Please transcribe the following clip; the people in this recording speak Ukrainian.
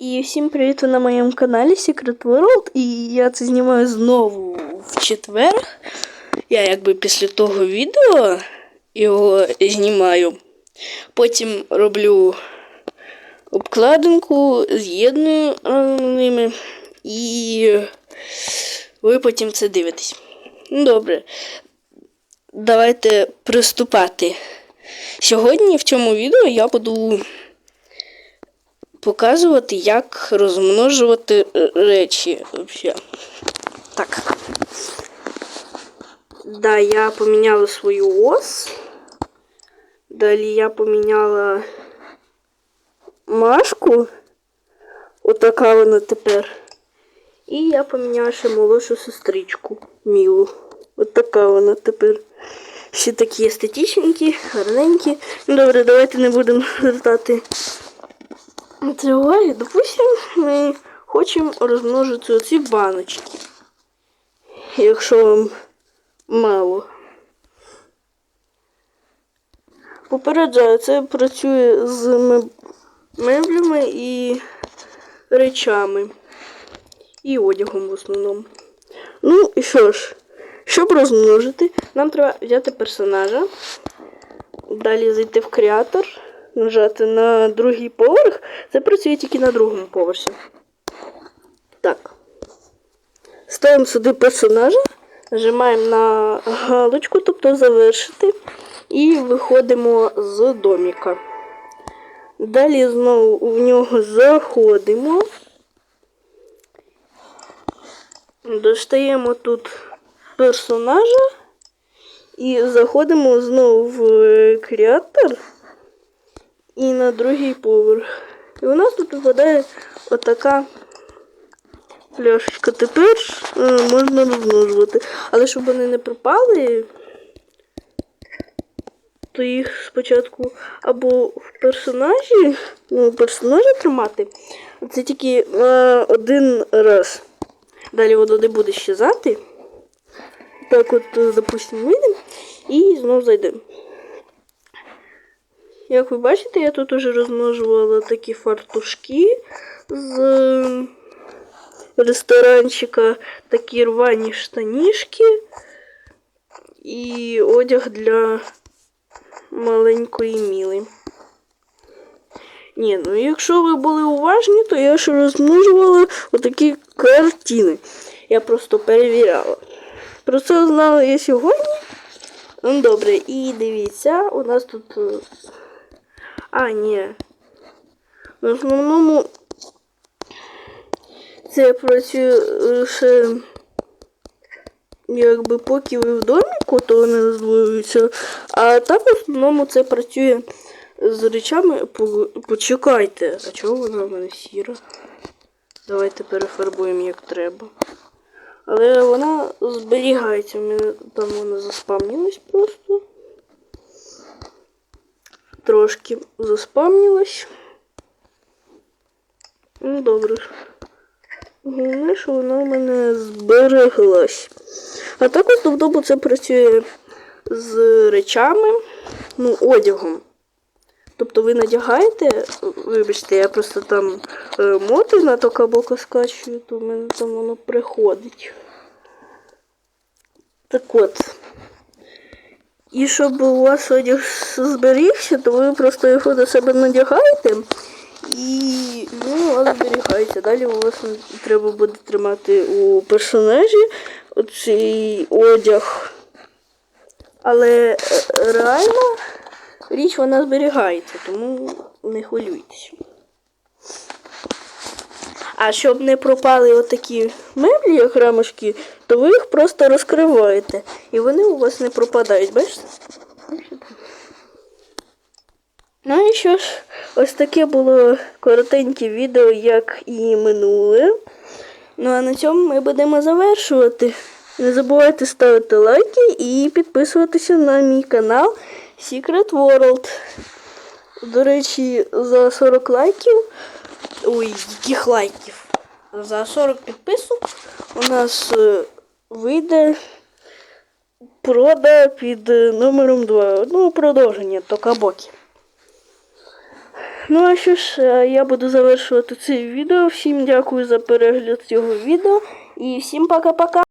І всім привіт на моєму каналі Secret World. І я це знімаю знову в четвер. Я якби після того відео його знімаю. Потім роблю обкладинку, з'єдную разом ними. І ви потім це дивитесь. Ну, Добре. Давайте приступати. Сьогодні в цьому відео я буду показувати, як розмножувати е, речі. Вообще. Так. Да, я поміняла свою ос. Далі я поміняла Машку. Отака вона тепер. І я поміняла ще молодшу сестричку Мілу. От така вона тепер. Всі такі естетичненькі, гарненькі. Ну, добре, давайте не будемо звертати це уваги. Допустим, ми хочемо розмножити оці баночки. Якщо вам мало. Попереджаю, це працює з меблями і речами. І одягом в основному. Ну і що ж, щоб розмножити, нам треба взяти персонажа, далі зайти в креатор, нажати на другий поверх. Це працює тільки на другому поверсі. Так. Ставимо сюди персонажа, нажимаємо на галочку, тобто завершити, і виходимо з доміка. Далі знову в нього заходимо. Достаємо тут персонажа і заходимо знову в е, креатор і на другий поверх. І у нас тут випадає отака пляшечка. Тепер е, можна розмножувати. Але щоб вони не пропали, то їх спочатку або в персонажі, ну, персонажі тримати. Це тільки на один раз. Далі воно не буде щезати. Так от, е, допустимо, вийдемо і знову зайдемо. Як ви бачите, я тут уже розмножувала такі фартушки з е, ресторанчика, такі рвані штанішки і одяг для маленької міли. Ні, ну якщо ви були уважні, то я ще розмножувала отакі картини. Я просто перевіряла. Про це знала я сьогодні. Ну, добре, і дивіться, у нас тут. А, ні. В основному це працює лише якби поки ви в доміку, то вони розвиваються. А так в основному це працює з речами. Почекайте. А чого вона в мене сіра? Давайте перефарбуємо як треба. Але вона зберігається. У мене там вона заспамнилась просто. Трошки заспамнилась. Ну, добре. Головне, що вона в мене збереглась. А також тобто це працює з речами, ну, одягом. Тобто ви надягаєте, вибачте, я просто там е, моти на то кабока скачую, то в мене там воно приходить. Так от. І щоб у вас одяг зберігся, то ви просто його до себе надягаєте і ну, у вас зберігається. Далі у вас треба буде тримати у персонажі оцей одяг. Але е, реально річ вона зберігається, тому не хвилюйтесь. А щоб не пропали отакі меблі, як рамочки, то ви їх просто розкриваєте. І вони у вас не пропадають, бачите? Ну і що ж, ось таке було коротеньке відео, як і минуле. Ну а на цьому ми будемо завершувати. Не забувайте ставити лайки і підписуватися на мій канал Secret World. До речі, за 40 лайків. Ой, яких лайків? За 40 підписок у нас е, вийде прода під е, номером 2. Ну, продовження Токабокі. Ну а що ж, е, я буду завершувати це відео. Всім дякую за перегляд цього відео і всім пока-пока.